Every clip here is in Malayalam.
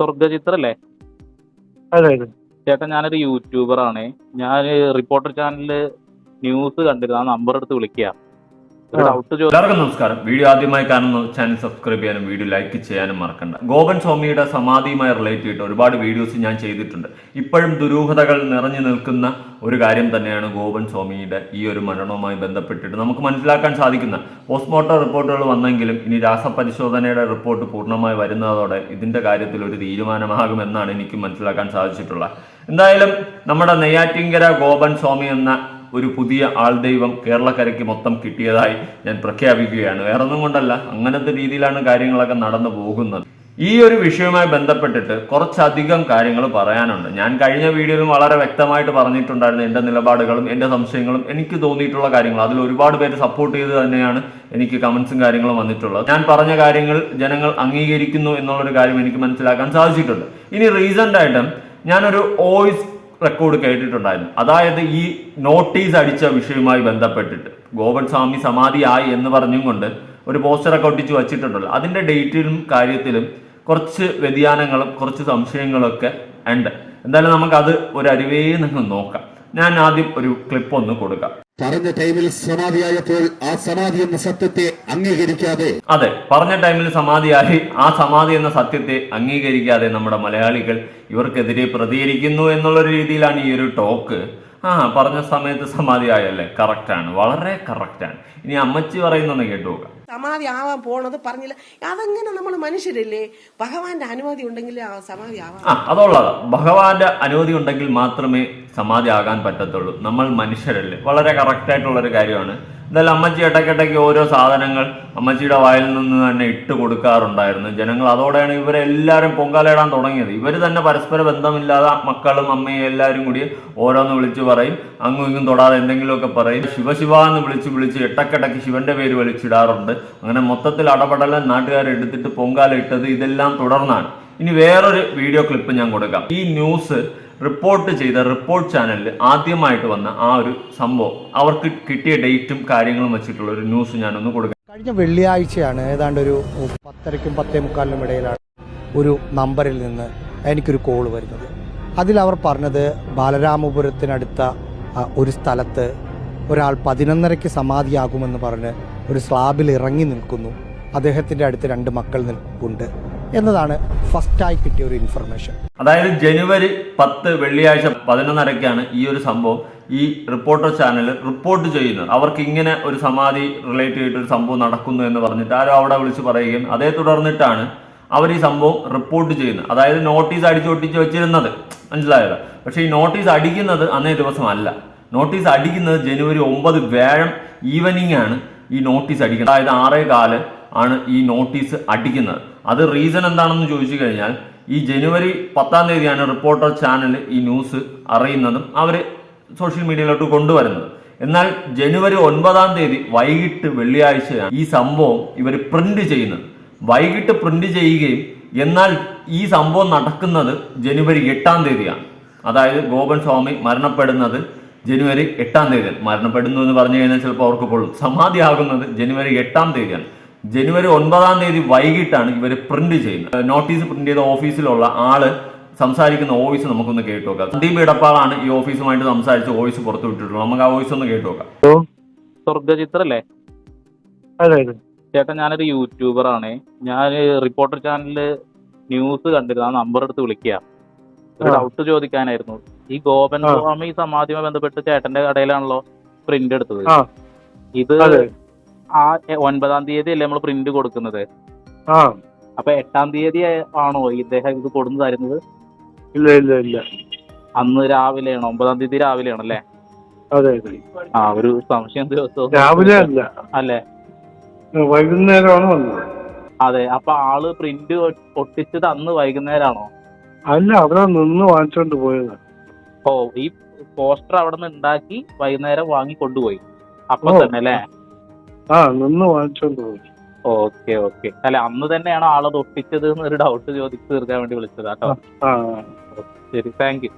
സ്വർഗചിത്രല്ലേ അതെ അതെ. ചേട്ടാ ഞാനൊരു യൂട്യൂബർ ആണ് ഞാൻ റിപ്പോർട്ടർ ചാനലിൽ ന്യൂസ് കണ്ടിരുന്നു. ആ നമ്പർ എടുത്ത് വിളിക്കുക എല്ലാവർക്കും നമസ്കാരം. വീഡിയോ ആദ്യമായി കാണുന്ന ചാനൽ സബ്സ്ക്രൈബ് ചെയ്യാനും വീഡിയോ ലൈക്ക് ചെയ്യാനും മറക്കണ്ട. ഗോപൻ സ്വാമിയുടെ സമാധിയുമായി റിലേറ്റ് ചെയ്തിട്ട് ഒരുപാട് വീഡിയോസ് ഞാൻ ചെയ്തിട്ടുണ്ട്. ഇപ്പോഴും ദുരൂഹതകൾ നിറഞ്ഞു നിൽക്കുന്ന ഒരു കാര്യം തന്നെയാണ് ഗോപൻ സ്വാമിയുടെ ഈ ഒരു മരണവുമായി ബന്ധപ്പെട്ടിട്ട് നമുക്ക് മനസ്സിലാക്കാൻ സാധിക്കുന്ന പോസ്റ്റ്മോർട്ടം റിപ്പോർട്ടുകൾ വന്നെങ്കിലും ഇനി രാസപരിശോധനയുടെ റിപ്പോർട്ട് പൂർണമായി വരുന്നതോടെ ഇതിന്റെ കാര്യത്തിൽ ഒരു തീരുമാനമാകുമെന്നാണ് എനിക്ക് മനസ്സിലാക്കാൻ സാധിച്ചിട്ടുള്ളത്. എന്തായാലും നമ്മുടെ നെയ്യാറ്റിങ്കര ഗോപൻ സ്വാമി എന്ന ഒരു പുതിയ ആൾ ദൈവം കേരളക്കരയ്ക്ക് മൊത്തം കിട്ടിയതായി ഞാൻ പ്രഖ്യാപിക്കുകയാണ്. വേറൊന്നും കൊണ്ടല്ല അങ്ങനത്തെ രീതിയിലാണ് കാര്യങ്ങളൊക്കെ നടന്നു പോകുന്നത്. ഈ ഒരു വിഷയവുമായി ബന്ധപ്പെട്ടിട്ട് കുറച്ചധികം കാര്യങ്ങൾ പറയാനുണ്ട്. ഞാൻ കഴിഞ്ഞ വീഡിയോയിലും വളരെ വ്യക്തമായിട്ട് പറഞ്ഞിട്ടുണ്ടായിരുന്നു എന്റെ നിലപാടുകളും എന്റെ സംശയങ്ങളും. എനിക്ക് തോന്നിയിട്ടുള്ള കാര്യങ്ങൾ അതിൽ ഒരുപാട് പേര് സപ്പോർട്ട് ചെയ്ത് തന്നെയാണ് എനിക്ക് കമൻസും കാര്യങ്ങളും വന്നിട്ടുള്ളത്. ഞാൻ പറഞ്ഞ കാര്യങ്ങൾ ജനങ്ങൾ അംഗീകരിക്കുന്നു എന്നുള്ളൊരു കാര്യം എനിക്ക് മനസ്സിലാക്കാൻ സാധിച്ചിട്ടുണ്ട്. ഇനി റീസെന്റ് ആയിട്ട് ഞാനൊരു വോയിസ് റെക്കോർഡ് കേട്ടിട്ടുണ്ടായിരുന്നു. അതായത് ഈ നോട്ടീസ് അടിച്ച വിഷയവുമായി ബന്ധപ്പെട്ടിട്ട്. ഗോപൻ സ്വാമി സമാധിയായി എന്ന് പറഞ്ഞും കൊണ്ട് ഒരു പോസ്റ്ററൊക്കെ ഒട്ടിച്ച് വച്ചിട്ടുണ്ടല്ലോ. അതിന്റെ ഡേറ്റിലും കാര്യത്തിലും കുറച്ച് വ്യതിയാനങ്ങളും കുറച്ച് സംശയങ്ങളൊക്കെ ഉണ്ട്. എന്തായാലും നമുക്കത് ഒരു അരുവേ നിന്ന് നോക്കാം. ഞാൻ ആദ്യം ഒരു ക്ലിപ്പ് ഒന്ന് കൊടുക്കാം. പറഞ്ഞ ടൈമിൽ സമാധിയായപ്പോൾ ആ സമാധി എന്ന സത്യത്തെ അംഗീകരിക്കാതെ അതെ പറഞ്ഞ ടൈമിൽ സമാധിയായി ആ സമാധി എന്ന സത്യത്തെ അംഗീകരിക്കാതെ നമ്മുടെ മലയാളികൾ ഇവർക്കെതിരെ പ്രതികരിക്കുന്നു എന്നുള്ള രീതിയിലാണ് ഈ ഒരു ടോക്ക് ആ പറഞ്ഞ സമയത്ത് സമാധിയായല്ലേ? കറക്റ്റാണ് വളരെ കറക്റ്റാണ് ഇനി അമ്മച്ചി പറയുന്നൊന്ന് കേട്ടു നോക്കാം സമാധി ആവാൻ പോണത് പറഞ്ഞില്ല. അതെങ്ങനെ നമ്മൾ മനുഷ്യരല്ലേ? ഭഗവാന്റെ അനുമതി ഉണ്ടെങ്കിൽ ആ സമാധി ആവാം. ആ അതുള്ളതാ. ഭഗവാന്റെ അനുമതി ഉണ്ടെങ്കിൽ മാത്രമേ സമാധി ആകാൻ പറ്റത്തുള്ളൂ. നമ്മൾ മനുഷ്യരല്ലേ? വളരെ കറക്റ്റായിട്ടുള്ളൊരു കാര്യമാണ്. എന്തായാലും അമ്മച്ചി ഇടയ്ക്കിടയ്ക്ക് ഓരോ സാധനങ്ങൾ അമ്മച്ചിയുടെ വായിൽ നിന്ന് തന്നെ ഇട്ട് കൊടുക്കാറുണ്ടായിരുന്നു. ജനങ്ങൾ അതോടെയാണ് ഇവരെല്ലാവരും പൊങ്കാലയിടാൻ തുടങ്ങിയത്. ഇവർ തന്നെ പരസ്പര ബന്ധമില്ലാതെ മക്കളും അമ്മയും എല്ലാവരും കൂടി ഓരോന്ന് വിളിച്ചു പറയും. അങ്ങും ഇങ്ങും തൊടാതെ എന്തെങ്കിലുമൊക്കെ പറയും. ശിവശിവ എന്ന് വിളിച്ച് വിളിച്ച് ഇടയ്ക്കിടയ്ക്ക് ശിവന്റെ പേര് വിളിച്ചിടാറുണ്ട് അങ്ങനെ മൊത്തത്തിൽ അടപടലം നാട്ടുകാർ എടുത്തിട്ട് പൊങ്കാല ഇട്ടത് ഇതെല്ലാം തുടർന്നാണ്. ഇനി വേറൊരു വീഡിയോ ക്ലിപ്പ് ഞാൻ കൊടുക്കാം. ഈ ന്യൂസ് റിപ്പോർട്ട് ചെയ്ത റിപ്പോർട്ട് ചാനലിൽ ആദ്യമായിട്ട് വന്ന ആ ഒരു സംഭവം. അവർക്ക് കിട്ടിയ ഡേറ്റും കാര്യങ്ങളും വെച്ചിട്ടുള്ള ഒരു ന്യൂസ് ഞാനൊന്ന് കൊടുക്കാം. കഴിഞ്ഞ വെള്ളിയാഴ്ചയാണ് ഏതാണ്ട് ഒരു പത്തരയ്ക്കും പത്തേ മുക്കാലിനും ഇടയിലാണ് ഒരു നമ്പറിൽ നിന്ന് എനിക്കൊരു കോൾ വരുന്നത്. അതിൽ അവർ പറഞ്ഞത് ബാലരാമപുരത്തിനടുത്ത ഒരു സ്ഥലത്ത് ഒരാൾ പതിനൊന്നരയ്ക്ക് സമാധിയാകുമെന്ന് പറഞ്ഞ് ഒരു സ്ലാബിൽ ഇറങ്ങി നിൽക്കുന്നു. അദ്ദേഹത്തിന്റെ അടുത്ത് രണ്ട് മക്കൾ നിൽപ്പുണ്ട്. എന്നതാണ് ഫസ്റ്റായി കിട്ടിയ ഒരു ഇൻഫർമേഷൻ അതായത് ജനുവരി പത്ത് വെള്ളിയാഴ്ച പതിനൊന്നരക്കാണ് ഈ ഒരു സംഭവം. ഈ റിപ്പോർട്ടർ ചാനൽ റിപ്പോർട്ട് ചെയ്യുന്നത് അവർക്ക് ഇങ്ങനെ ഒരു സമാധി റിലേറ്റ് ചെയ്തിട്ട് ഒരു സംഭവം നടക്കുന്നു എന്ന് പറഞ്ഞിട്ട് ആരോ അവിടെ വിളിച്ച് പറയുകയും അതേ തുടർന്നിട്ടാണ് അവർ ഈ സംഭവം റിപ്പോർട്ട് ചെയ്യുന്നത്. അതായത് നോട്ടീസ് അടിച്ചൊട്ടിച്ച് വെച്ചിരുന്നത്. മനസ്സിലായല്ലോ? പക്ഷേ ഈ നോട്ടീസ് അടിക്കുന്നത് അന്നേ ദിവസമല്ല നോട്ടീസ് അടിക്കുന്നത് ജനുവരി ഒമ്പത് വ്യാഴം ഈവനിങ് ആണ് ഈ നോട്ടീസ് അടിക്കുന്നത്. അതായത് ആറേ കാൽ ആണ് ഈ നോട്ടീസ് അടിക്കുന്നത്. അത് റീസൺ എന്താണെന്ന് ചോദിച്ചു കഴിഞ്ഞാൽ ഈ ജനുവരി പത്താം തീയതിയാണ് റിപ്പോർട്ടർ ചാനൽ ഈ ന്യൂസ് അറിയുന്നതും അവർ സോഷ്യൽ മീഡിയയിലോട്ട് കൊണ്ടുവരുന്നത്. എന്നാൽ ജനുവരി ഒൻപതാം തീയതി വൈകിട്ട് വെള്ളിയാഴ്ചയാണ് ഈ സംഭവം ഇവർ പ്രിന്റ് ചെയ്യുന്നത്. വൈകിട്ട് പ്രിന്റ് ചെയ്യുകയും എന്നാൽ ഈ സംഭവം നടക്കുന്നത് ജനുവരി എട്ടാം തീയതിയാണ്. അതായത് ഗോപൻ സ്വാമി മരണപ്പെടുന്നത് ജനുവരി എട്ടാം തീയതിയാണ്. മരണപ്പെടുന്നു എന്ന് പറഞ്ഞു കഴിഞ്ഞാൽ ചിലപ്പോൾ അവർക്ക് പൊള്ളും. സമാധിയാകുന്നത് ജനുവരി എട്ടാം തീയതിയാണ്. ജനുവരി ഒൻപതാം തീയതി വൈകിട്ടാണ് ഇവർ പ്രിന്റ് ചെയ്യുന്നത്. നോട്ടീസ് പ്രിന്റ് ചെയ്ത ഓഫീസിലുള്ള ആൾ സംസാരിക്കുന്ന വോയിസ് നമുക്കൊന്ന് കേട്ടു നോക്കാം. സന്ദീപ് ഇടപ്പാളാണ് ഈ ഓഫീസുമായിട്ട് സംസാരിച്ച് വോയിസ് പുറത്തു വിട്ടിട്ടുള്ളത്. നമുക്ക് ആ വോയിസ് ഒന്ന് കേട്ടു നോക്കാം. സ്വർഗചിത്രല്ലേ ചേട്ടാ ഞാനൊരു യൂട്യൂബർ ആണ്. ഞാൻ റിപ്പോർട്ടർ ചാനലിൽ ന്യൂസ് കണ്ടിരുന്നു. ആ നമ്പർ എടുത്ത് വിളിക്കുക ഒരു. ഡൗട്ട് ചോദിക്കാനായിരുന്നു. ഈ ഗോപൻ സ്വാമി സമാധിയുമായി ബന്ധപ്പെട്ട് ചേട്ടന്റെ കടയിലാണല്ലോ പ്രിന്റ് എടുത്തത്. ആ. ഇത് ആ ഒൻപതാം തീയതി അല്ലേ നമ്മൾ പ്രിന്റ് കൊടുക്കുന്നത്? ആ. അപ്പൊ എട്ടാം തീയതി ആണോ ഇദ്ദേഹം ഇത് കൊടുന്നു തരുന്നത്? ഇല്ല ഇല്ല ഇല്ല. അന്ന് രാവിലെയാണോ? ഒമ്പതാം തീയതി രാവിലെയാണോ അല്ലേ അതെ അതെ. ആ ഒരു സംശയം ദിവസവും. രാവിലെ അല്ല. അല്ലേ? വൈകുന്നേരമാണ് വന്നത്. അതെ അപ്പൊ ആൾ പ്രിന്റ് ഒട്ടിച്ചത് അന്ന് വൈകുന്നേരമാണോ അല്ല അവിടെ നിന്ന് വാങ്ങിച്ചോണ്ട് പോയത്. ഓ ഈ പോസ്റ്റർ അവിടെ നിന്ന് ഉണ്ടാക്കി വൈകുന്നേരം വാങ്ങി കൊണ്ടുപോയി അപ്പൊ തന്നെ അല്ലേ? ആ നിന്ന് വാങ്ങിച്ചോണ്ട് പോയി. Okay okay. അല്ല അന്ന് തന്നെയാണോ ആളത് ഒട്ടിച്ചത് എന്നൊരു ഡൗട്ട് ചോദിച്ചു തീർക്കാൻ വേണ്ടി വിളിച്ചത് കേട്ടോ. ആ ശരി താങ്ക് യു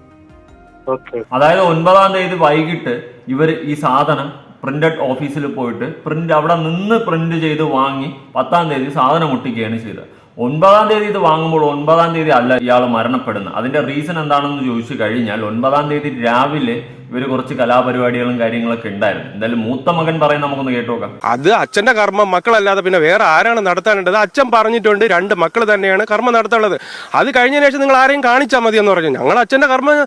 ഓക്കെ. അതായത് ഒൻപതാം തീയതി വൈകിട്ട് ഇവർ ഈ സാധനം പ്രിന്റഡ് ഓഫീസിൽ പോയിട്ട് പ്രിന്റ് അവിടെ നിന്ന് പ്രിന്റ് ചെയ്ത് വാങ്ങി പത്താം തീയതി സാധനം ഒട്ടിക്കുകയാണ് ചെയ്തത്. ഒൻപതാം തീയതി ഇത് വാങ്ങുമ്പോൾ ഒൻപതാം തീയതി അല്ല ഇയാൾ മരണപ്പെടുന്നത്. അതിന്റെ റീസൺ എന്താണെന്ന് ചോദിച്ചു കഴിഞ്ഞാൽ ഒൻപതാം തീയതി രാവിലെ ഇവർ കുറച്ച് കലാപരിപാടികളും കാര്യങ്ങളൊക്കെ ഉണ്ടായിരുന്നു. എന്തായാലും മൂത്ത മകൻ പറയും നമുക്കൊന്ന് കേട്ടു നോക്കാം. അത് അച്ഛന്റെ കർമ്മം മക്കളല്ലാതെ പിന്നെ വേറെ ആരാണ് നടത്താനുണ്ടത് അച്ഛൻ പറഞ്ഞിട്ടുണ്ട് രണ്ട് മക്കൾ തന്നെയാണ് കർമ്മം നടത്താനുള്ളത്. അത് കഴിഞ്ഞതിന് ശേഷം നിങ്ങൾ ആരെയും കാണിച്ചാൽ മതി എന്ന് പറഞ്ഞു. ഞങ്ങൾ അച്ഛന്റെ കർമ്മം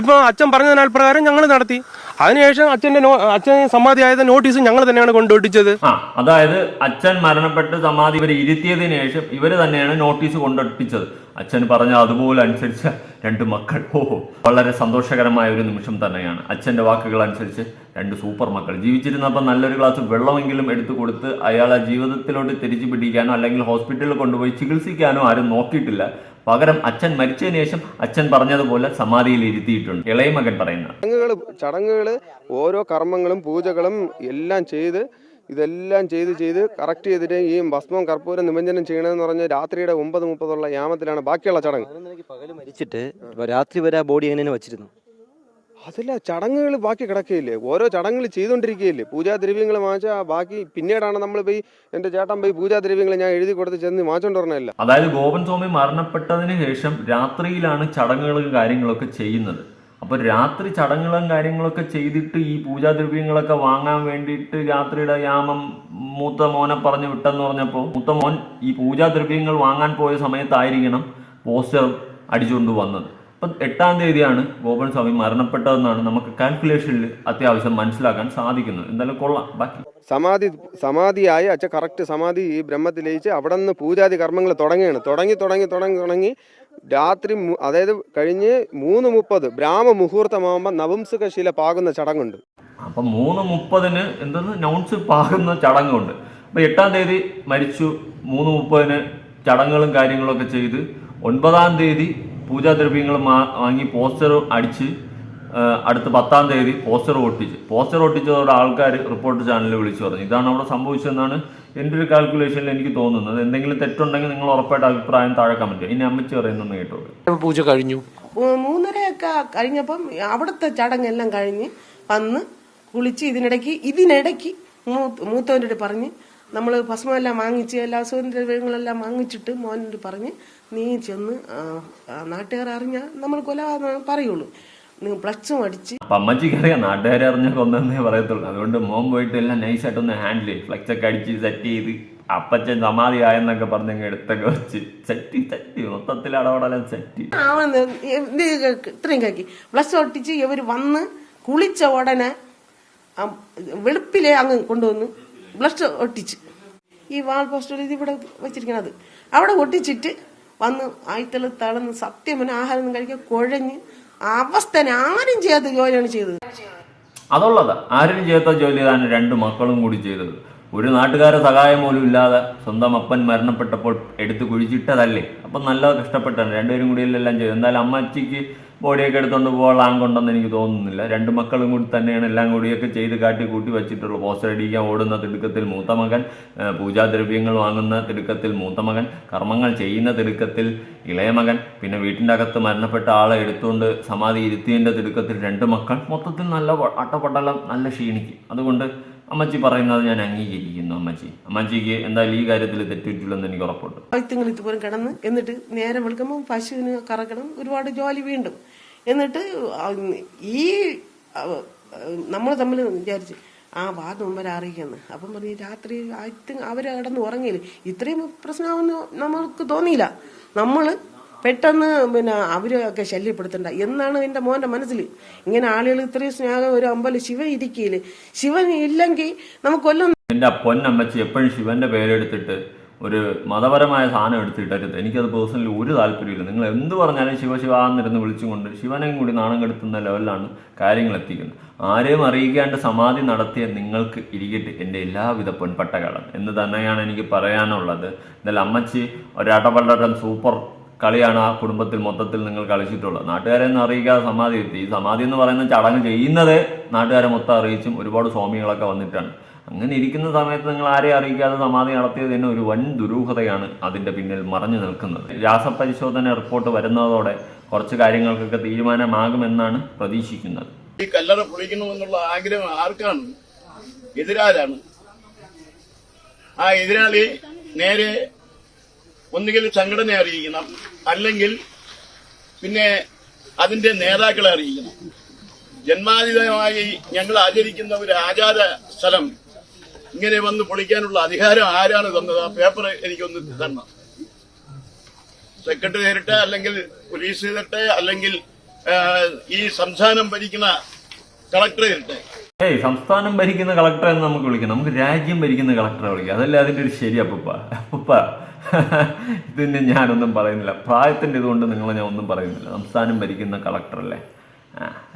ഇപ്പൊ അച്ഛൻ പറഞ്ഞതിനാൽ പ്രകാരം ഞങ്ങൾ നടത്തി. അതിനുശേഷം അച്ഛന്റെ അച്ഛൻ സമാധിയായത് നോട്ടീസ് ഞങ്ങൾ തന്നെയാണ് കൊണ്ടുവിട്ടിച്ചത്. ആ അതായത് അച്ഛൻ മരണപ്പെട്ട് സമാധി ഇവർ ഇരുത്തിയതിനു ശേഷം ഇവർ തന്നെയാണ് നോട്ടീസ് കൊണ്ടെത്തിച്ചത് അച്ഛൻ പറഞ്ഞ അതുപോലെ അനുസരിച്ച രണ്ട് മക്കൾ. ഓഹോ വളരെ സന്തോഷകരമായ ഒരു നിമിഷം തന്നെയാണ്. അച്ഛന്റെ വാക്കുകൾ അനുസരിച്ച് രണ്ട് സൂപ്പർ മക്കൾ. ജീവിച്ചിരുന്നപ്പോൾ നല്ലൊരു ഗ്ലാസ് വെള്ളമെങ്കിലും എടുത്തു കൊടുത്ത് അയാളെ ജീവിതത്തിലോട്ട് തിരിച്ചു പിടിക്കാനോ അല്ലെങ്കിൽ ഹോസ്പിറ്റലിൽ കൊണ്ടുപോയി ചികിത്സിക്കാനോ ആരും നോക്കിയിട്ടില്ല. പകരം അച്ഛൻ മരിച്ചതിന് ശേഷം അച്ഛൻ പറഞ്ഞതുപോലെ സമാധിയിൽ ഇരുത്തിയിട്ടുണ്ട്. ഇളയ മകൻ പറയുന്നത്. ചടങ്ങുകൾ ചടങ്ങുകൾ ഓരോ കർമ്മങ്ങളും പൂജകളും എല്ലാം ചെയ്ത് ഇതെല്ലാം ചെയ്ത് ചെയ്ത് കറക്റ്റ് ചെയ്തിട്ട് ഈ ഭസ്മം കർപ്പൂരം നിമഞ്ജനം ചെയ്യണമെന്ന് പറഞ്ഞ രാത്രിയുടെ ഒമ്പത് മുപ്പതുള്ള യാമത്തിലാണ് ബാക്കിയുള്ള ചടങ്ങ്. പകൽ മരിച്ചിട്ട് രാത്രി വരെ ആ ബോഡി എങ്ങനെ വെച്ചിരുന്നു? അതല്ല ചടങ്ങുകൾ ബാക്കി കിടക്കുകയില്ലേ ഓരോ ചടങ്ങുകൾ ചെയ്തുകൊണ്ടിരിക്കുകയില്ലേ പൂജാദ്രവ്യങ്ങൾ വാങ്ങിച്ചാൽ ബാക്കി പിന്നീടാണ് നമ്മൾ പോയി എന്റെ ചേട്ടൻ പോയി പൂജാദ്രവ്യങ്ങൾ ഞാൻ എഴുതി കൊടുത്ത് ചെന്ന് വാങ്ങിച്ചോണ്ട് പറഞ്ഞല്ല അതായത് ഗോപൻ സ്വാമി മരണപ്പെട്ടതിന് ശേഷം രാത്രിയിലാണ് ചടങ്ങുകളും കാര്യങ്ങളൊക്കെ ചെയ്യുന്നത്. അപ്പൊ രാത്രി ചടങ്ങുകളും കാര്യങ്ങളൊക്കെ ചെയ്തിട്ട് ഈ പൂജാദ്രവ്യങ്ങളൊക്കെ വാങ്ങാൻ വേണ്ടിയിട്ട് രാത്രിയുടെ യാമം മൂത്ത മോനെ പറഞ്ഞു വിട്ടെന്ന് പറഞ്ഞപ്പോൾ മൂത്ത മോൻ ഈ പൂജാദ്രവ്യങ്ങൾ വാങ്ങാൻ പോയ സമയത്തായിരിക്കണം പോസ്റ്റർ അടിച്ചുകൊണ്ട് വന്നത്. അപ്പം എട്ടാം തീയതിയാണ് ഗോപൻ സ്വാമി മരണപ്പെട്ടതെന്നാണ് നമുക്ക് കാൽക്കുലേഷനിൽ അത്യാവശ്യം മനസ്സിലാക്കാൻ സാധിക്കുന്നത്. എന്തായാലും കൊള്ളാം. ബാക്കി സമാധി സമാധിയായി അച്ഛൻ കറക്റ്റ് സമാധി ഈ ബ്രഹ്മത്തിൽ ലയിച്ച് അവിടെ നിന്ന് പൂജാതി കർമ്മങ്ങൾ തുടങ്ങുകയാണ്. തുടങ്ങി തുടങ്ങി തുടങ്ങി തുടങ്ങി രാത്രി അതായത് കഴിഞ്ഞ് മൂന്ന് മുപ്പത് ബ്രാഹ്മ മുഹൂർത്തമാകുമ്പോൾ നവംസുകശീല പാകുന്ന ചടങ്ങുണ്ട്. അപ്പം മൂന്ന് മുപ്പതിന് എന്തെന്ന്? നൗൺസ് പാകുന്ന ചടങ്ങുണ്ട്. അപ്പം എട്ടാം തീയതി മരിച്ചു. മൂന്ന് മുപ്പതിന് ചടങ്ങുകളും കാര്യങ്ങളൊക്കെ ചെയ്ത് ഒൻപതാം തീയതി പൂജാദ്രവ്യങ്ങൾ മാ- വാങ്ങി പോസ്റ്റർ അടിച്ച് അടുത്ത പത്താം തീയതി പോസ്റ്റർ ഒട്ടിച്ച്. പോസ്റ്റർ ഒട്ടിച്ചതോടെ ആൾക്കാർ റിപ്പോർട്ട് ചാനലിൽ വിളിച്ചു പറഞ്ഞു. ഇതാണ് അവിടെ സംഭവിച്ചതെന്നാണ് എന്റെ ഒരു കാൽക്കുലേഷനിൽ എനിക്ക് തോന്നുന്നത്. എന്തെങ്കിലും തെറ്റുണ്ടെങ്കിൽ നിങ്ങൾ ഉറപ്പായിട്ട് അഭിപ്രായം താഴെ കമന്റ് ഇനി അമ്മച്ചി പറയുന്നു കേട്ടോ പൂജ കഴിഞ്ഞു. മൂന്നരയൊക്കെ കഴിഞ്ഞപ്പം അവിടുത്തെ ചടങ്ങെല്ലാം കഴിഞ്ഞ് വന്ന് കുളിച്ച് ഇതിനിടയ്ക്ക് ഇതിനിടയ്ക്ക് മൂത്ത് മൂത്തവന്റെ അടുത്ത് പറഞ്ഞ് നമ്മൾ ഭസ്മമെല്ലാം വാങ്ങിച്ച് എല്ലാ സുഖങ്ങളെല്ലാം വാങ്ങിച്ചിട്ട് മോനോട് പറഞ്ഞ് നീ ചെന്ന് നാട്ടുകാർ അറിഞ്ഞാൽ നമ്മൾ കൊല പറയുള്ളൂ. നീ പ്ലച്ചും അടിച്ച് അപ്പം നാട്ടുകാരെ അറിഞ്ഞ കൊന്നേ പറയത്തുള്ളൂ. അതുകൊണ്ട് മോൻ പോയിട്ട് എല്ലാം നൈസായിട്ട് ഒന്ന് ഹാൻഡിൽ ചെയ്യും. ഫ്ലക്സ് ഒക്കെ അടിച്ച് സെറ്റ് ചെയ്ത് അപ്പച്ചൻ സമാധി ആയെന്നൊക്കെ പറഞ്ഞങ്ങ് എടുത്തൊക്കെ വെച്ച് സെറ്റ് സെറ്റ് മൊത്തത്തിൽ അടവടെല്ലാം സെറ്റ് ഇത്രയും കാക്കി. പ്ലസ് ഒട്ടിച്ച് ഇവർ വന്ന് കുളിച്ച ഉടനെ വെളുപ്പിലെ അങ്ങ് കൊണ്ടുവന്ന് ബ്ലഷ് ഒട്ടിച്ച്. ഈ വാൾ പോസ്റ്റർ ഇത് ഇവിടെ വെച്ചിരിക്കണത്. അവിടെ ഒട്ടിച്ചിട്ട് വന്ന് ആയിത്തള തളന്ന് സത്യം ആഹാരം കഴിക്കാൻ കുഴഞ്ഞ് അവസ്ഥ ആരും ചെയ്യാത്ത ജോലിയാണ് ചെയ്തത്. അതുള്ളത് ആരും ചെയ്യാത്ത ജോലിയാണ് രണ്ട് മക്കളും കൂടി ചെയ്തത്. ഒരു നാട്ടുകാരെ സഹായം പോലും ഇല്ലാതെ സ്വന്തം അപ്പൻ മരണപ്പെട്ടപ്പോൾ എടുത്ത് കുഴിച്ചിട്ടതല്ലേ? അപ്പം നല്ല കഷ്ടപ്പെട്ടാണ്. രണ്ടുപേരും കൂടി എല്ലാം ചെയ്തു. എന്തായാലും അമ്മച്ചിക്ക് ബോഡിയൊക്കെ എടുത്തുകൊണ്ട് പോകാൻ കൊണ്ടെന്ന് എനിക്ക് തോന്നുന്നില്ല. രണ്ട് മക്കളും കൂടി തന്നെയാണ് എല്ലാം കൂടിയൊക്കെ ചെയ്ത് കാട്ടി കൂട്ടി വെച്ചിട്ടുള്ളൂ. പോസ്റ്റർ അടിക്കാൻ ഓടുന്ന തിടുക്കത്തിൽ മൂത്ത മകൻ പൂജാദ്രവ്യങ്ങൾ വാങ്ങുന്ന തിടുക്കത്തിൽ മൂത്ത മകൻ കർമ്മങ്ങൾ ചെയ്യുന്ന തിടുക്കത്തിൽ ഇളയ മകൻ പിന്നെ വീട്ടിന്റെ അകത്ത് മരണപ്പെട്ട ആളെ എടുത്തുകൊണ്ട് സമാധി ഇരുത്തിയതിന്റെ തിടുക്കത്തിൽ രണ്ട് മക്കൾ. മൊത്തത്തിൽ നല്ല അട്ടപടലം നല്ല ക്ഷീണിക്കും. അതുകൊണ്ട് അമ്മച്ചി പറയുന്നത് ഞാൻ അംഗീകരിക്കുന്നു അമ്മച്ചി. അമ്മച്ചിക്ക് എന്തായാലും ഈ കാര്യത്തിൽ തെറ്റിട്ടില്ലെന്ന് എനിക്ക് ഉറപ്പുണ്ട്. വൈദ്യങ്ങൾ ഇതുപോലെ കിടന്ന് എന്നിട്ട് നേരം വെളുക്കുമ്പോൾ പശുവിന് കറക്കണം ഒരുപാട് ജോലി വീണ്ടും. എന്നിട്ട് ഈ നമ്മൾ തമ്മിൽ വിചാരിച്ചു ആ വാദം മുമ്പ് അറിയിക്കുന്നു അപ്പം പറഞ്ഞു രാത്രി ആയിട്ട് അവർ കിടന്ന് ഉറങ്ങിയില്ല? ഇത്രയും പ്രശ്നമാവുമെന്ന് നമ്മൾക്ക് തോന്നിയില്ല. നമ്മൾ പെട്ടെന്ന് പിന്നെ അവരൊക്കെ ശല്യപ്പെടുത്തണ്ട. എന്നാണ് എന്റെ മോന്റെ മനസ്സിൽ ഇങ്ങനെ ആളുകൾ ഇത്രയും സ്നേഹം ഒരു അമ്പലം ശിവൻ ഇരിക്കില്ല ശിവൻ ഇല്ലെങ്കിൽ നമുക്ക് കൊല്ലം എന്റെ പൊന്നമ്മച്ചി എപ്പോഴും ശിവന്റെ പേരെടുത്തിട്ട് ഒരു മതപരമായ സാധനം എടുത്തിട്ടരുത്. എനിക്കത് പേഴ്സണലി ഒരു താല്പര്യമില്ല നിങ്ങൾ എന്ത് പറഞ്ഞാലും ശിവ ശിവ എന്നിരുന്ന് വിളിച്ചുകൊണ്ട് ശിവനെയും കൂടി നാണം കെടുത്തുന്ന ലെവലിലാണ് കാര്യങ്ങൾ എത്തിക്കുന്നത്. ആരെയും അറിയിക്കാണ്ട് സമാധി നടത്തിയ നിങ്ങൾക്ക് ഇരിക്കട്ടെ. എന്റെ എല്ലാവിധ പൊൻപട്ടകളും. എന്ന് തന്നെയാണ് എനിക്ക് പറയാനുള്ളത്. എന്നാലും അമ്മച്ചി ഒരടപടം സൂപ്പർ കളിയാണ് ആ കുടുംബത്തിൽ മൊത്തത്തിൽ നിങ്ങൾ കളിച്ചിട്ടുള്ളത്. നാട്ടുകാരെ ഒന്നും അറിയിക്കാതെ സമാധി എത്തി. ഈ സമാധി എന്ന് പറയുന്ന ചടങ്ങ് ചെയ്യുന്നത് നാട്ടുകാരെ മൊത്തം അറിയിച്ചും ഒരുപാട് സ്വാമികളൊക്കെ വന്നിട്ടാണ്. അങ്ങനെ ഇരിക്കുന്ന സമയത്ത് നിങ്ങൾ ആരെയും അറിയിക്കാതെ സമാധി നടത്തിയത് തന്നെ ഒരു വൻ ദുരൂഹതയാണ് അതിന്റെ പിന്നിൽ മറഞ്ഞു നിൽക്കുന്നത്. രാസപരിശോധന റിപ്പോർട്ട് വരുന്നതോടെ കുറച്ച് കാര്യങ്ങൾക്കൊക്കെ തീരുമാനമാകുമെന്നാണ് പ്രതീക്ഷിക്കുന്നത്. ഈ കല്ലറ പൊളിക്കണമെന്നുള്ള ആഗ്രഹം ആർക്കാണ്? എതിരാളാണ് ആ എതിരാളി നേരെ ഒന്നുകിൽ സംഘടനയെ അറിയിക്കണം അല്ലെങ്കിൽ പിന്നെ അതിന്റെ നേതാക്കളെ അറിയിക്കണം. ജന്മാതീതമായി ഞങ്ങൾ ആചരിക്കുന്ന ഒരു ആചാര സ്ഥലം ഇങ്ങനെ വന്ന് പൊളിക്കാനുള്ള അധികാരം ആരാണ് തന്നത്? ആ പേപ്പർ എനിക്കൊന്ന് തരണം. സെക്രട്ടറി തരട്ടെ അല്ലെങ്കിൽ പോലീസ് തരട്ടെ അല്ലെങ്കിൽ ഈ സംസ്ഥാനം ഭരിക്കുന്ന കളക്ടർ തരട്ടെ ഏയ് സംസ്ഥാനം ഭരിക്കുന്ന കളക്ടറെ എന്ന് നമുക്ക് വിളിക്കാം. നമുക്ക് രാജ്യം ഭരിക്കുന്ന കളക്ടറെ വിളിക്കാം. അതല്ല അതിന്റെ ഒരു ശരി അപ്പുപ്പ. അപ്പുപ്പ. ഇതിന് ഞാനൊന്നും പറയുന്നില്ല. പ്രായത്തിന്റെ ഇതുകൊണ്ട് നിങ്ങളെ ഞാൻ ഒന്നും പറയുന്നില്ല. സംസ്ഥാനം ഭരിക്കുന്ന കളക്ടറല്ലേ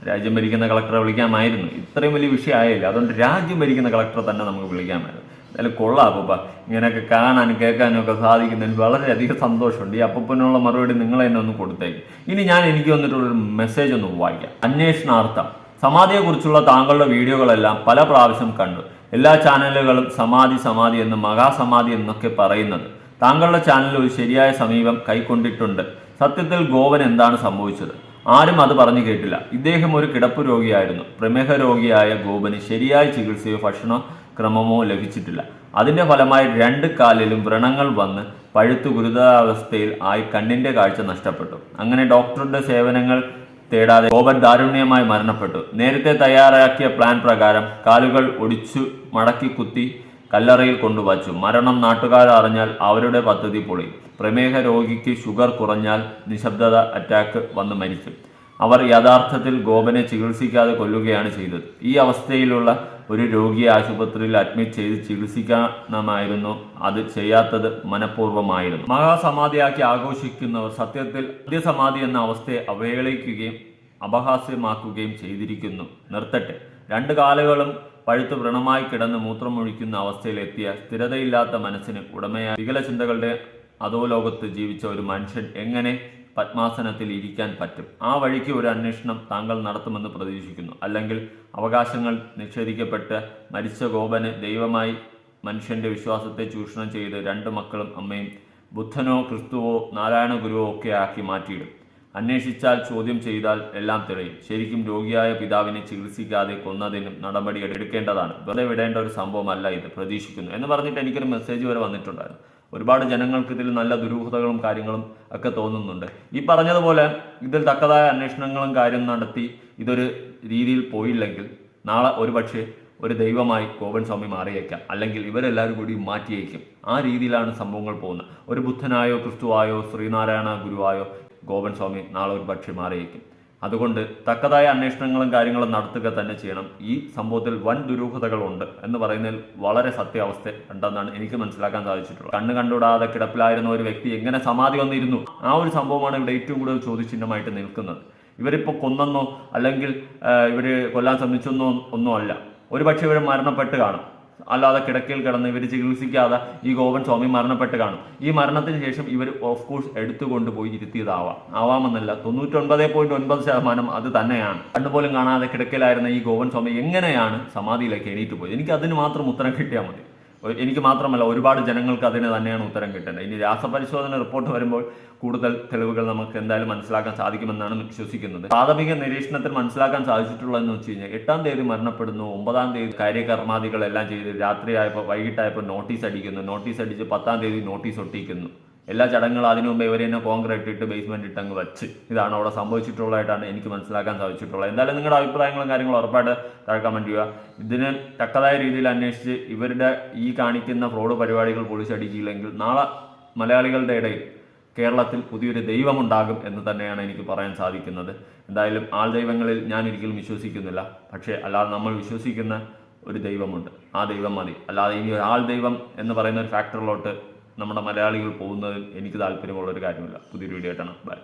രാജ്യം ഭരിക്കുന്ന കളക്ടറെ വിളിക്കാമായിരുന്നു. ഇത്രയും വലിയ വിഷയമായില്ല. അതുകൊണ്ട് രാജ്യം ഭരിക്കുന്ന കളക്ടറെ തന്നെ നമുക്ക് വിളിക്കാമായിരുന്നു. എന്തായാലും കൊള്ളാം അപ്പൂപ്പ. ഇങ്ങനെയൊക്കെ കാണാനും കേൾക്കാനും ഒക്കെ സാധിക്കുന്നതിൽ വളരെയധികം സന്തോഷമുണ്ട്. ഈ അപ്പൂപ്പനുള്ള മറുപടി നിങ്ങൾ തന്നെ ഒന്ന് കൊടുത്തേക്ക്. ഇനി ഞാൻ എനിക്ക് വന്നിട്ടുള്ളൊരു മെസ്സേജ് ഒന്ന് വായിക്കാം. അന്വേഷണാർത്ഥം. സമാധിയെക്കുറിച്ചുള്ള താങ്കളുടെ വീഡിയോകളെല്ലാം പല പ്രാവശ്യം കണ്ടു. എല്ലാ ചാനലുകളും സമാധി സമാധി എന്ന് മഹാസമാധി എന്നൊക്കെ പറയുന്നത്. താങ്കളുടെ ചാനലിൽ ഒരു ശരിയായ സമീപം കൈക്കൊണ്ടിട്ടുണ്ട്. സത്യത്തിൽ ഗോവൻ എന്താണ് സംഭവിച്ചത്? ആരും അത് പറഞ്ഞു കേട്ടില്ല. ഇദ്ദേഹം ഒരു കിടപ്പ് രോഗിയായിരുന്നു. പ്രമേഹ രോഗിയായ ഗോപന് ശരിയായ ചികിത്സയോ ഭക്ഷണ ക്രമമോ ലഭിച്ചിട്ടില്ല. അതിന്റെ ഫലമായി രണ്ട് കാലിലും വ്രണങ്ങൾ വന്ന് പഴുത്തു ഗുരുതരാവസ്ഥയിൽ ആയി കണ്ണിന്റെ കാഴ്ച നഷ്ടപ്പെട്ടു. അങ്ങനെ ഡോക്ടറുടെ സേവനങ്ങൾ തേടാതെ ഗോപൻ ദാരുണ്യമായി മരണപ്പെട്ടു. നേരത്തെ തയ്യാറാക്കിയ പ്ലാൻ പ്രകാരം കാലുകൾ ഒടിച്ചു മടക്കി കുത്തി കല്ലറയിൽ കൊണ്ടുവച്ചു. മരണം നാട്ടുകാർ അറിഞ്ഞാൽ അവരുടെ പദ്ധതി പൊളി. പ്രമേഹ രോഗിക്ക് ഷുഗർ കുറഞ്ഞാൽ നിശബ്ദത അറ്റാക്ക് വന്ന് മരിച്ചു. അവർ യഥാർത്ഥത്തിൽ ഗോപനെ ചികിത്സിക്കാതെ കൊല്ലുകയാണ് ചെയ്തത്. ഈ അവസ്ഥയിലുള്ള ഒരു രോഗിയെ ആശുപത്രിയിൽ അഡ്മിറ്റ് ചെയ്ത് ചികിത്സിക്കണമായിരുന്നു അത് ചെയ്യാത്തത് മനഃപൂർവമായിരുന്നു. മഹാസമാധിയാക്കി ആഘോഷിക്കുന്നവർ സത്യത്തിൽ അന്ത്യസമാധി എന്ന അവസ്ഥയെ അവഹേളിക്കുകയും അപഹാസ്യമാക്കുകയും ചെയ്തിരിക്കുന്നു. നിർത്തട്ടെ. രണ്ട് കാലുകളും പഴുത്ത് വ്രണമായി കിടന്ന് മൂത്രമൊഴിക്കുന്ന അവസ്ഥയിലെത്തിയ സ്ഥിരതയില്ലാത്ത മനസ്സിന് ഉടമയായ വികല ചിന്തകളുടെ അധോലോകത്ത് ജീവിച്ച ഒരു മനുഷ്യൻ എങ്ങനെ പത്മാസനത്തിൽ ഇരിക്കാൻ പറ്റും? ആ വഴിക്ക് ഒരു അന്വേഷണം താങ്കൾ നടത്തുമെന്ന് പ്രതീക്ഷിക്കുന്നു. അല്ലെങ്കിൽ അവകാശങ്ങൾ നിഷേധിക്കപ്പെട്ട് മരിച്ച ഗോപന് ദൈവമായി മനുഷ്യന്റെ വിശ്വാസത്തെ ചൂഷണം ചെയ്ത് രണ്ട് മക്കളും അമ്മയും ബുദ്ധനോ ക്രിസ്തുവോ നാരായണ ഗുരുവോ ഒക്കെ ആക്കി മാറ്റിയിടും. അന്വേഷിച്ചാൽ ചോദ്യം ചെയ്താൽ എല്ലാം തെളിയും. ശരിക്കും രോഗിയായ പിതാവിനെ ചികിത്സിക്കാതെ കൊന്നതിനും നടപടി എടുക്കേണ്ടതാണ്. വെറുതെ വിടേണ്ട ഒരു സംഭവമല്ല ഇത്. പ്രതീക്ഷിക്കുന്നു. എന്ന് പറഞ്ഞിട്ട് എനിക്കൊരു മെസ്സേജ് വരെ വന്നിട്ടുണ്ടായിരുന്നു. ഒരുപാട് ജനങ്ങൾക്ക് ഇതിൽ നല്ല ദുരൂഹതകളും കാര്യങ്ങളും ഒക്കെ തോന്നുന്നുണ്ട്. ഈ പറഞ്ഞതുപോലെ ഇതിൽ തക്കതായ അന്വേഷണങ്ങളും കാര്യം നടത്തി ഇതൊരു രീതിയിൽ പോയില്ലെങ്കിൽ നാളെ ഒരുപക്ഷെ ഒരു ദൈവമായി കോവൻ സ്വാമി മാറിയേക്കാം. അല്ലെങ്കിൽ ഇവരെല്ലാവരും കൂടി മാറ്റിയേക്കും. ആ രീതിയിലാണ് സംഭവങ്ങൾ പോകുന്നത്. ഒരു ബുദ്ധനായോ ക്രിസ്തുവായോ ശ്രീനാരായണ ഗുരുവായോ ഗോപൻ സ്വാമി നാളെ ഒരു പക്ഷി മാറിയേക്കും. അതുകൊണ്ട് തക്കതായ അന്വേഷണങ്ങളും കാര്യങ്ങളും നടത്തുക തന്നെ ചെയ്യണം. ഈ സംഭവത്തിൽ വൻ ദുരൂഹതകളുണ്ട് എന്ന് പറയുന്നതിൽ വളരെ സത്യാവസ്ഥ ഉണ്ടെന്നാണ് എനിക്ക് മനസ്സിലാക്കാൻ സാധിച്ചിട്ടുള്ളത്. കണ്ണ് കണ്ടുകൂടാതെ കിടപ്പിലായിരുന്ന ഒരു വ്യക്തി എങ്ങനെ സമാധി വന്നിരുന്നു? ആ ഒരു സംഭവമാണ് ഇവിടെ ഏറ്റവും കൂടുതൽ ചോദ്യചിഹ്നമായിട്ട് നിൽക്കുന്നത്. ഇവരിപ്പോൾ കൊന്നെന്നോ അല്ലെങ്കിൽ ഇവർ കൊല്ലാൻ ശ്രമിച്ചെന്നോ ഒന്നും അല്ല. ഒരു പക്ഷേ ഇവർ മരണപ്പെട്ട് കാണും. അല്ലാതെ കിടക്കയിൽ കിടന്ന് ഇവർ ചികിത്സിക്കാതെ ഈ ഗോവൻ സ്വാമി മരണപ്പെട്ട് കാണും. ഈ മരണത്തിന് ശേഷം ഇവർ ഓഫ് കോഴ്സ് എടുത്തുകൊണ്ട് പോയി ഇരുത്തിയതാവാം. ആവാമെന്നല്ല തൊണ്ണൂറ്റൊൻപത് പോയിന്റ് ഒൻപത് ശതമാനം അത് തന്നെയാണ്. കണ്ടുപോലും കാണാതെ കിടക്കയിലായിരുന്ന ഈ ഗോവൻ സ്വാമി എങ്ങനെയാണ് സമാധിയിലേക്ക് എണീറ്റ് പോയത്? എനിക്ക് അതിന് മാത്രം ഉത്തരം കിട്ടിയാൽ മതി. എനിക്ക് മാത്രമല്ല ഒരുപാട് ജനങ്ങൾക്ക് അതിന് തന്നെയാണ് ഉത്തരം കിട്ടേണ്ടത്. ഇനി രാസപരിശോധന റിപ്പോർട്ട് വരുമ്പോൾ കൂടുതൽ തെളിവുകൾ നമുക്ക് എന്തായാലും മനസ്സിലാക്കാൻ സാധിക്കുമെന്നാണ് വിശ്വസിക്കുന്നത്. പ്രാഥമിക നിരീക്ഷണത്തിൽ മനസ്സിലാക്കാൻ സാധിച്ചിട്ടുള്ളതെന്ന് വെച്ച് കഴിഞ്ഞാൽ എട്ടാം തീയതി മരണപ്പെടുന്നു ഒമ്പതാം തീയതി കാര്യകർമാദികളെല്ലാം ചെയ്ത് രാത്രിയായപ്പോൾ വൈകിട്ടായപ്പോൾ നോട്ടീസ് അടിക്കുന്നു. നോട്ടീസ് അടിച്ച് പത്താം തീയതി നോട്ടീസ് ഒട്ടിക്കുന്നു. എല്ലാ ചടങ്ങുകളും അതിനു മുമ്പ് ഇവർ കോൺക്രീറ്റ് ഇട്ട് ബേസ്മെന്റ് ഇട്ട് അങ്ങ് വെച്ച്. ഇതാണ് അവിടെ സംഭവിച്ചിട്ടുള്ളതായിട്ടാണ് എനിക്ക് മനസ്സിലാക്കാൻ സാധിച്ചിട്ടുള്ളത്. എന്തായാലും നിങ്ങളുടെ അഭിപ്രായങ്ങളും കാര്യങ്ങളും ഉറപ്പായിട്ട് താഴെ കമന്റ് ചെയ്യുക. ഇതിന് തക്കതായ രീതിയിൽ അന്വേഷിച്ച് ഇവരുടെ ഈ കാണിക്കുന്ന ഫ്രോഡ് പരിപാടികൾ പൊളിച്ചടിക്കില്ലെങ്കിൽ നാളെ മലയാളികളുടെ ഇടയിൽ കേരളത്തിൽ പുതിയൊരു ദൈവമുണ്ടാകും എന്ന് തന്നെയാണ് എനിക്ക് പറയാൻ സാധിക്കുന്നത്. എന്തായാലും ആൾ ദൈവങ്ങളിൽ ഞാൻ ഒരിക്കലും വിശ്വസിക്കുന്നില്ല. പക്ഷേ അല്ലാതെ നമ്മൾ വിശ്വസിക്കുന്ന ഒരു ദൈവമുണ്ട്. ആ ദൈവം മതി. അല്ലാതെ ഇനി ഒരു ആൾ ദൈവം എന്ന് പറയുന്ന ഒരു ഫാക്ടറിലോട്ട് നമ്മുടെ മലയാളികൾ പോകുന്നതിൽ എനിക്ക് താല്പര്യമുള്ള ഒരു കാര്യമില്ല. പുതിയൊരു വീഡിയോ ആയിട്ടാണ്. ബൈ